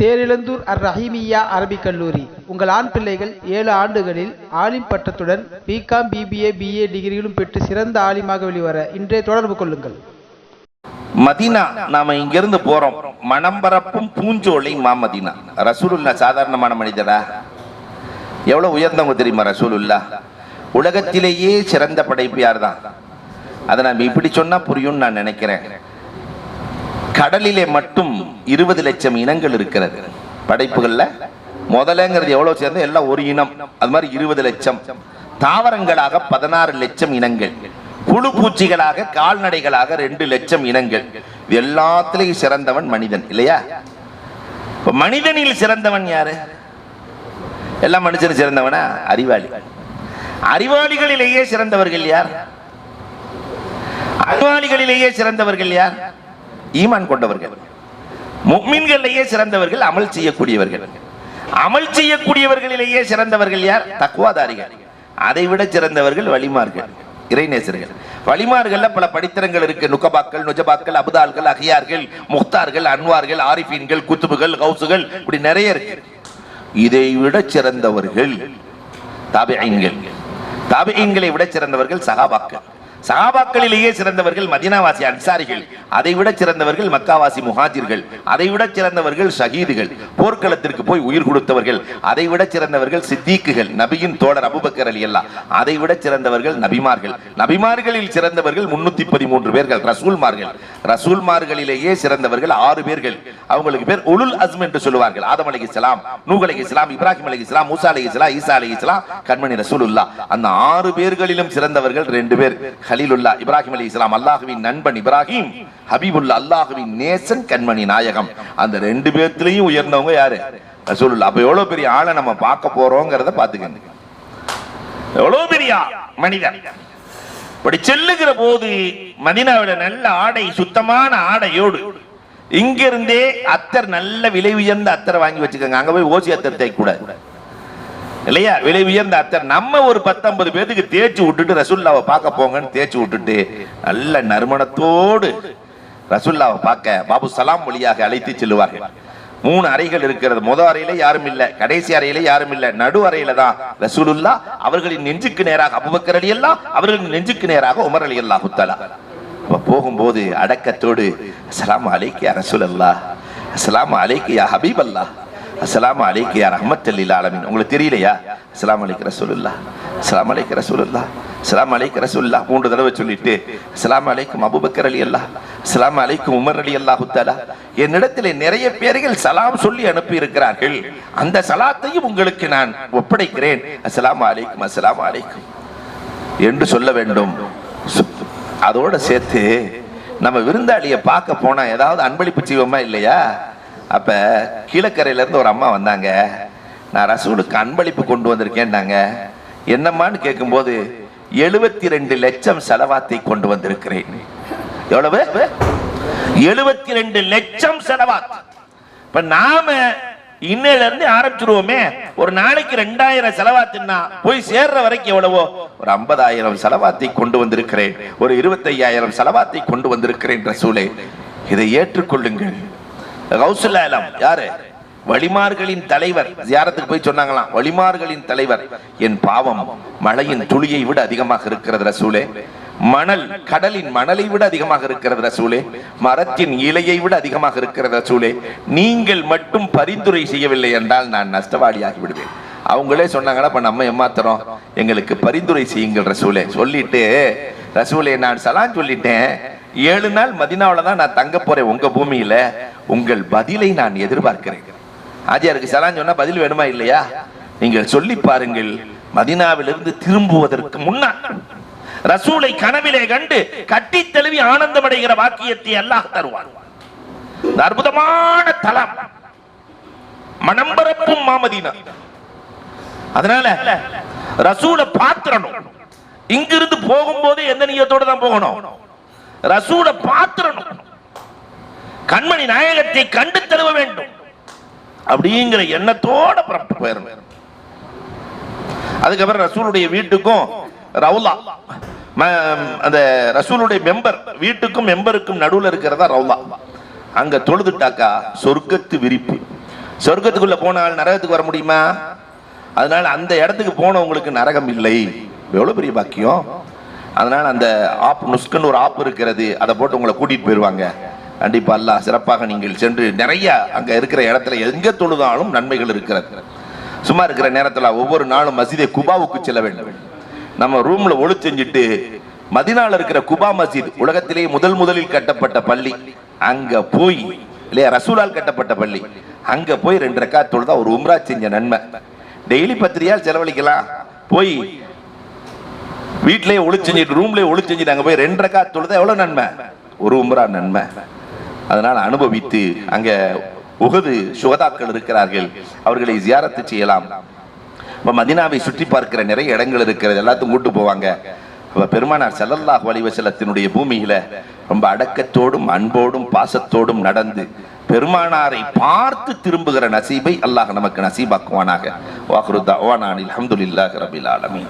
தேரிழந்தூர் அர் ரஹீமியா அரபிக் கல்லூரி. உங்கள் ஆண் பிள்ளைகள் ஏழு ஆண்டுகளில் ஆலிம் பட்டத்துடன் பிகாம் பிபிஏ பிஏ டிகிரிகளும் பெற்று சிறந்த ஆலிமாக வெளிவர இன்றே தொடர்பு கொள்ளுங்கள். மதினா நாம இங்கிருந்து போறோம். மனம் பரப்பும் பூஞ்சோலை மாமதீனா ரசூலுல்லா சாதாரணமான மனிதரா? எவ்வளவு உயர்ந்தவங்க தெரியுமா ரசூலுல்லா உலகத்திலேயே சிறந்த படைப்பு யார் தான் அதை நான் இப்படி சொன்னா புரியும்னு நான் நினைக்கிறேன். கடலிலே மட்டும் இருபது லட்சம் இனங்கள் இருக்கிறது. படைப்புகள்ல முதலங்கிறது எவ்வளவு சேர்ந்து? எல்லாம் ஒரு இனம். அது மாதிரி இருபது லட்சம். தாவரங்களாக பதினாறு லட்சம் இனங்கள். புழு பூச்சிகளாக கால்நடைகளாக ரெண்டு லட்சம் இனங்கள். இது எல்லாத்திலையும் சிறந்தவன் மனிதன். இல்லையா? மனிதனில் சிறந்தவன் யாரு? எல்லா மனுஷனும் சிறந்தவனா? அறிவாளி. அறிவாளிகளிலேயே சிறந்தவர்கள் யார்? அறிவாளிகளிலேயே சிறந்தவர்கள் யார்? ஈமான் கொண்டவர்கள் முக்மீன்களிலேயே சிறந்தவர்கள் அமல் செய்யக்கூடியவர்கள். அமல் செய்யக்கூடியவர்களிலேயே சிறந்தவர்கள் யார்? தக்குவாதாரிகள். அதை விட சிறந்தவர்கள் வழிமார்கள் இறைநேசர்கள். வலிமார்கள்ல பல படித்தரங்கள் இருக்கு. நுகபாக்கள் நுஜபாக்கள் அபுதால்கள் அகியார்கள் முக்தார்கள் அன்வார்கள் ஆரிஃபீன்கள் குத்துபுகள் கவுசுகள் இப்படி நிறைய இருக்கு. இதை விட சிறந்தவர்கள் தாபிஐன்கள் தாபிஐன்களை விட சிறந்தவர்கள் சகாபாக்கள். சகாபாக்களிலேயே சிறந்தவர்கள் மதினாவாசி அன்சாரிகள் அதை விட சிறந்தவர்கள் மக்காவாசி முஹாஜிர்கள் அதை விட சிறந்தவர்கள் ஷஹீதுகள் போர்க்களத்திற்கு போய் உயிர் கொடுத்தவர்கள் அதை விட சிறந்தவர்கள் சித்தீக்குகள் நபியின் தோழர் அபுபக்கர் அலி அல்லா அதை விட சிறந்தவர்கள் நபிமார்கள். நபிமார்களில் சிறந்தவர்கள் முன்னூத்தி பதிமூன்று பேர்கள் ரசூல்மார்கள். ரசூல்மார்களிலேயே சிறந்தவர்கள் ஆறு பேர்கள். அவங்களுக்கு பேர் உலுல் அஸ்ம் என்று சொல்லுவார்கள். ஆதம் அலி இஸ்லாம் நூக் அலி இஸ்லாம் இப்ராஹிம் அலி இஸ்லாம் மூசா அலி இஸ்லாம் ஈசா அலி இஸ்லாம் கண்மணி ரசூலுல்லா அந்த ஆறு பேர்களிலும் சிறந்தவர்கள் ரெண்டு பேர். ஹலீலுல்லா இப்ராஹிம் அலி இஸ்லாம் அல்லாஹுவின் நண்பன் இப்ராஹிம் ஹபீபுல்லா அல்லாஹுவின் நேசன் கண்மணி நாயகம். அந்த ரெண்டு பேர்த்திலையும் உயர்ந்தவங்க யாரு? ரசூலுல்லா அப்ப எவ்வளவு பெரிய ஆளை நம்ம பார்க்க போறோங்கிறத பாத்துக்கங்க எவ்வளவு பெரிய மனிதன். இப்படி செல்லுகிற போது மதினாவில நல்ல ஆடை சுத்தமான ஆடையோடு இங்கிருந்தே அத்தர் நல்ல விலை உயர்ந்த அத்தரை வாங்கி வச்சுக்கோங்க. அங்க போய் ஓசி அத்தர் தேய்க்க கூடாது இல்லையா? விலை உயர்ந்த அத்தர். நம்ம ஒரு பத்தொன்பது பேத்துக்கு தேய்ச்சி விட்டுட்டு ரசுல்லாவை பார்க்க போங்கன்னு தேய்ச்சி விட்டுட்டு நல்ல நறுமணத்தோடு ரசுல்லாவை பார்க்க பாபு சலாம் வழியாக அழைத்து செல்லுவார்கள். மூணு அறைகள் இருக்கிறது. முத அறையில யாரும் இல்ல. கடைசி அறையில யாரும் இல்ல. நடு அறையில தான் ரசூலுல்லா அவர்களின் நெஞ்சுக்கு நேராக அபுபக்கர் அலி அல்லா அவர்களின் நெஞ்சுக்கு நேராக உமர் அலி அல்லா குத்தலா அப்ப போகும்போது அடக்கத்தோடு அஸ்ஸலாமு அலைக்கு யா ரசூலல்லா? அஸ்ஸலாமு அலைக்கு யா ஹபீப் அல்லா அஸ்லாம் அலைக்கு யார் ரஹ்மத் அல்லில் உங்களுக்கு தெரியலையா அஸ்லாம் அலைக்கு ரசூலுல்லா அஸ்லாம் அலைக்கு ரசூலுல்லா அஸ்லாம் அலைக்கு ரசூலுல்லா மூன்று தடவை சொல்லிட்டு அஸ்லாம் அலைக்கும் அபுபக்கர் அலி அல்லா அஸ்லாம் அலைக்கும் உமர் அலி அல்லா ஹுத்தாலா என்னிடத்தில் நிறைய பேர்கள் சலாம் சொல்லி அனுப்பி இருக்கிறார்கள் அந்த சலாத்தையும் உங்களுக்கு நான் ஒப்படைக்கிறேன் அஸ்லாம் அலைக்கும் அஸ்லாம் அலைக்கும் என்று சொல்ல வேண்டும் சு- அதோட சேர்த்து நம்ம விருந்தாளியை பார்க்க போனா ஏதாவது அன்பளிப்பு செய்வோமா இல்லையா அப்ப கீழக்கரையில இருந்து ஒரு அம்மா வந்தாங்க. நான் ரசூலுக்கு அன்பளிப்பு கொண்டு வந்திருக்கேன்னாங்க. என்னம்மான்னு கேட்கும்போது எழுபத்தி ரெண்டு லட்சம் செலவாத்தை கொண்டு வந்திருக்கிறேன். எவ்வளவு? எழுபத்தி ரெண்டு லட்சம் செலவாத் இப்ப நாம இன்னையில இருந்து ஆரம்பிச்சிருவோமே. ஒரு நாளைக்கு ரெண்டாயிரம் செலவாத்துன்னா போய் சேர்ற வரைக்கும் எவ்வளவோ? ஒரு ஐம்பதாயிரம் செலவாத்தை கொண்டு வந்திருக்கிறேன். ஒரு இருபத்தையாயிரம் செலவாத்தை கொண்டு வந்திருக்கிறேன் ரசூலே. இதை ஏற்றுக்கொள்ளுங்கள். கௌசல்யாலம் யாரு? வழிமார்களின் தலைவர். ஜியாரத்துக்கு போய் சொன்னாங்களாம் வழிமார்களின் தலைவர் என் பாவம் மழையின் துளியை விட அதிகமாக இருக்கிறது ரசூலே. மணல் கடலின் மணலை விட அதிகமாக இருக்கிறது ரசூலே. மரத்தின் இலையை விட அதிகமாக இருக்கிறது ரசூலே. நீங்கள் மட்டும் பரிந்துரை செய்யவில்லை என்றால் நான் நஷ்டவாளியாகி விடுவேன். அவங்களே சொன்னாங்களா இப்ப நம்ம ஏமாத்துறோம். எங்களுக்கு பரிந்துரை செய்யுங்கள் ரசூலே. சொல்லிட்டு ரசூலே நான் சலான் சொல்லிட்டேன். ஏழு நாள் மதினாவில் தான் நான் தங்க போறேன் உங்க பூமியில. உங்கள் பதிலை நான் எதிர்பார்க்கிறேன். ஆஜியாருக்கு சலான் சொன்னா பதில் வேணுமா இல்லையா? நீங்கள் சொல்லி பாருங்கள் மதினாவிலிருந்து திரும்புவதற்கு முன்னால். ரசூலை கனவிலே கண்டு கட்டி தழுவி ஆனந்தம் அடைகிற வாக்கியத்தை அல்லாஹ் தருவான். அற்புதமான தலம் மனம்பரப்பும் மாமதினா. அதனால ரசூலை பாத்திரணும் இங்கிருந்து போகும்போது எந்த நியத்தோட தான் போகணும்? ரசூலை பாத்திரணும் கண்மணி நாயகத்தை கண்டு தழுவ வேண்டும். அப்படிங்கிற எண்ணத்தோட புறப்பட்டு போயிடணும். அதுக்கப்புறம் ரசூலுடைய வீட்டுக்கும் ரவுலா. ம- அந்த ரசூலுடைய மெம்பர் வீட்டுக்கும் மெம்பருக்கும் நடுவில் இருக்கிறதா ரவுலா. அங்க தொழுதுட்டாக்கா சொர்க்கத்து விரிப்பு. சொர்க்கத்துக்குள்ள போனால் நரகத்துக்கு வர முடியுமா? அதனால அந்த இடத்துக்கு போனவங்களுக்கு நரகம் இல்லை. எவ்வளவு பெரிய பாக்கியம்? அதனால் அந்த ஆப் நுஸ்குன்னு ஒரு ஆப் இருக்கிறது அதை போட்டு உங்களை கூட்டிகிட்டு போயிடுவாங்க கண்டிப்பாக அல்லாஹ் சிறப்பாக நீங்கள் சென்று நிறைய அங்கே இருக்கிற இடத்துல எங்கே தொழுதாலும் நன்மைகள் இருக்கிறது. சும்மா இருக்கிற நேரத்தில் ஒவ்வொரு நாளும் மசிதை குபாவுக்கு செல்ல வேண்டும். நம்ம ரூமில் ஒளி செஞ்சுட்டு மதினால இருக்கிற குபா மசித் உலகத்திலேயே முதல் முதலில் கட்டப்பட்ட பள்ளி. அங்கே போய் இல்லையா ரசூலால் கட்டப்பட்ட பள்ளி. அங்கே போய் ரெண்டு ரெக்கா தொழுதா ஒரு உம்ரா செஞ்ச நன்மை. டெய்லி பத்து ரியால் செலவழிக்கலாம். போய் வீட்லயே ஒளி செஞ்சுட்டு ரூம்லயே ஒளி செஞ்சுட்டு அங்க போய் ரெண்டு கார் தொழுத எவ்வளவு நன்மை? ஒரு உம்ரா நன்மை. அதனால அனுபவித்து அங்க உகது சுகதாக்கள் இருக்கிறார்கள். அவர்களை ஜியாரத்து செய்யலாம். இப்ப மதினாவை சுற்றி பார்க்கிற நிறைய இடங்கள் இருக்கிறது. எல்லாத்தையும் கூட்டு போவாங்க. அப்ப பெருமானார் செல்லல்லாஹ் வலிவசலத்தினுடைய பூமியில ரொம்ப அடக்கத்தோடும் அன்போடும் பாசத்தோடும் நடந்து பெருமானாரை பார்த்து திரும்புகிற நசீபை அல்லாஹ் நமக்கு நசீபாக்குவானாக. வாஹ்ரு தஅவானா அனில் ஹம்துலில்லாஹி ரபில் ஆலமி